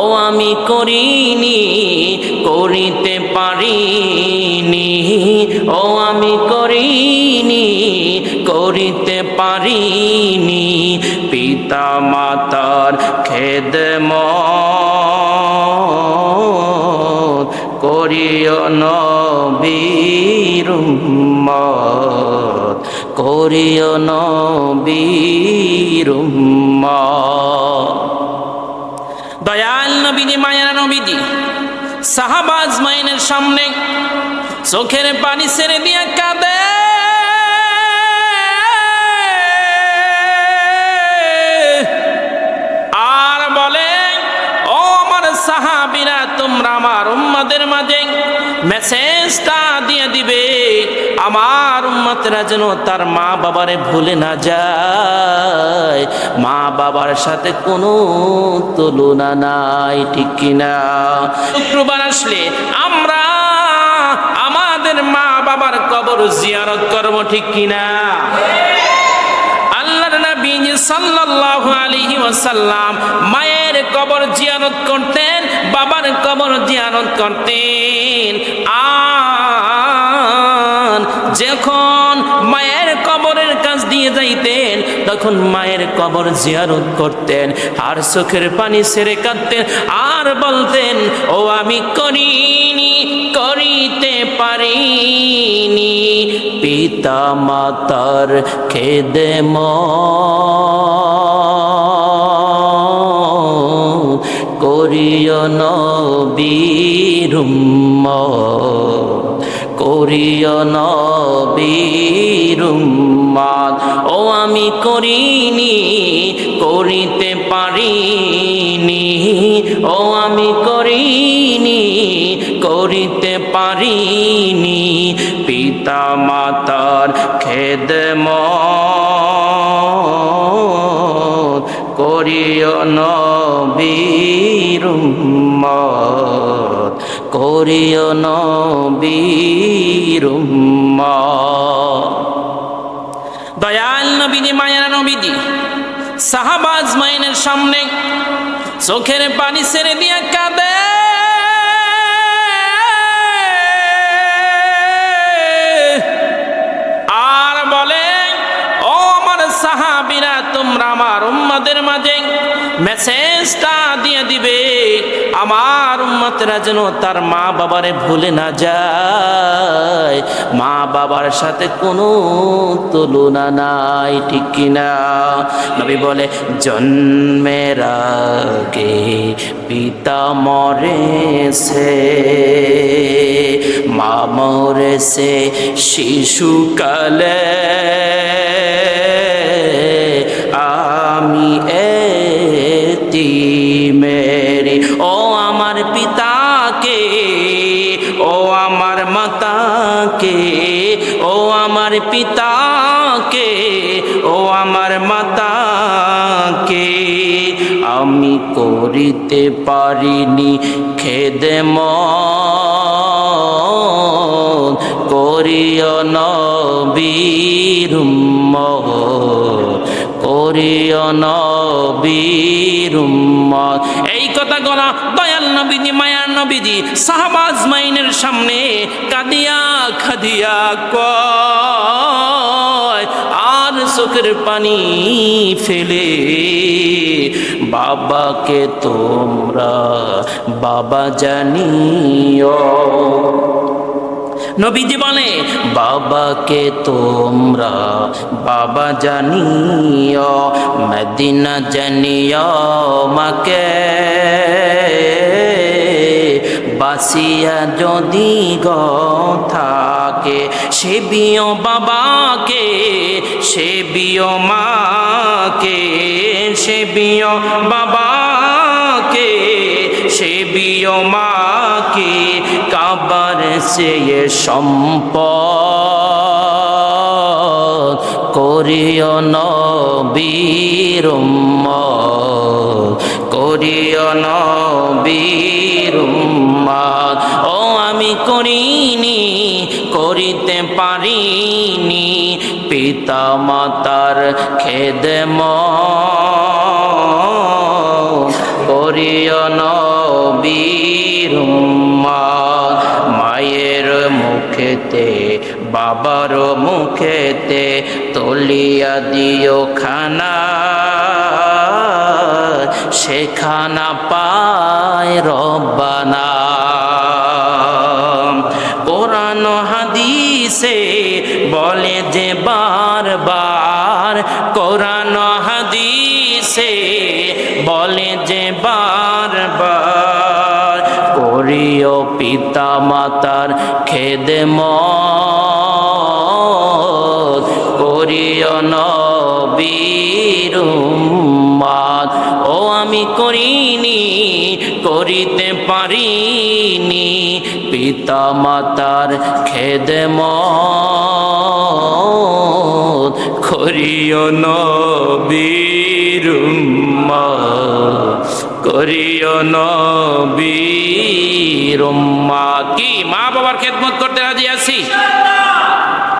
ও আমি করিনি, করিতে পারিনি। ও আমি করিনি, করিতে পারিনি। পিতা মাতার খেদম করিও নবীর করিও নবীর নবীজি মায়ার নবীজি মাইনের সামনে চোখের পানি দিয়ে কাঁদে। আর বলে, ও আমার সাহাবিরা, তোমরা আমার উম্মাদের মাঝে মেসেজটা দিয়ে দিবে। আমার উম্মতরা যেন তার মা বাবারে ভুলে না যায়। মা বাবার সাথে কোনো তুলনা নাই, ঠিক কিনা? শুক্রবার আসলে আমরা আমাদের মা বাবার কবর জিয়ারত করব, ঠিক কিনা? আল্লাহর নবী সাল্লাল্লাহু আলাইহি ওয়াসাল্লাম মায়ের কবর জিয়ারত করতেন, বাবার কবর জিয়ারত করতেন। আর যখন মায়ের কবরের কাছ দিয়ে যাইতেন, তখন মায়ের কবর জিয়ারত করতেন। আর চোখের পানি সেরে কাঁদতেন আর বলতেন, ও আমি করিনি, করিতে পারিনি। পিতা মাতার খেদে করিও নবীর করিও নবীর ও আমি করিনি, করিতে পারিনি। ও আমি করিনি, করিতে পারিনি। পিতা মাতার খেদম করিও নবীর করিও নবীর দয়াল নবীজি মায়ের নবীজি সাহাবাজ মাইনের সামনে চোখের পানি ছেড়ে দিয়া কাঁদে। সাহাবিরা তোমরা আমার উম্মাদের মাঝে মেসেজটা দিয়ে দিবে। আমার উম্মতরা যেন তার মা বাবারে ভুলে না যায়। মা বাবার সাথে কোনো তুলনা নাই, ঠিক কিনা? নবী বলে, জন্মের আগে পিতা মরেছে, মা মরেছে শিশুকালে। মেরি ও আমার পিতাকে, ও আমার মাতাকে, ও আমার পিতাকে, ও আমার মাতাকে। আমি করিতে পারিনি খেদে করিও নবীর করিও নবীর এই গলা, দয়াল নবীজি মায়ার নবীজি সাহাবাজ মাইনের সামনে কাদিয়া খাদিয়া কয়, আর চোখের পানি ফেলে বাবাকে তোমরা বাবা জানিও। নবীজি বলে, বাবাকে তোমরা বাবা জানিও, মদিনা জানিও মাকে। বাসিয়া যদি গ থাকে, সে বিয় বাবাকে, সে বিয় মাকে, সে বিয় বাবাকে, সে বিয় মাকে। কাবার সে সম্পদ করিও নবীর করিও নবীর ও আমি করিনি, করিতে পারিনি পিতা মাতার খেদম করিও নবীর মায়ের মুখেতে বাবার মুখেতে তলিয়া দিও খানা। সেখানা পায় রব্বানা। কোরআন হাদিসে বলে যে বারবার, কোরআন করিও পিতা মাতার খেদে করিও নবীর ও আমি করিনি, করিতে পারিনি। পিতা মাতার খেদে করিও নবীর উম্মাদ। করিও নবীর রুম্মা কি মা বাবার খেদমত করতে রাজি আছি?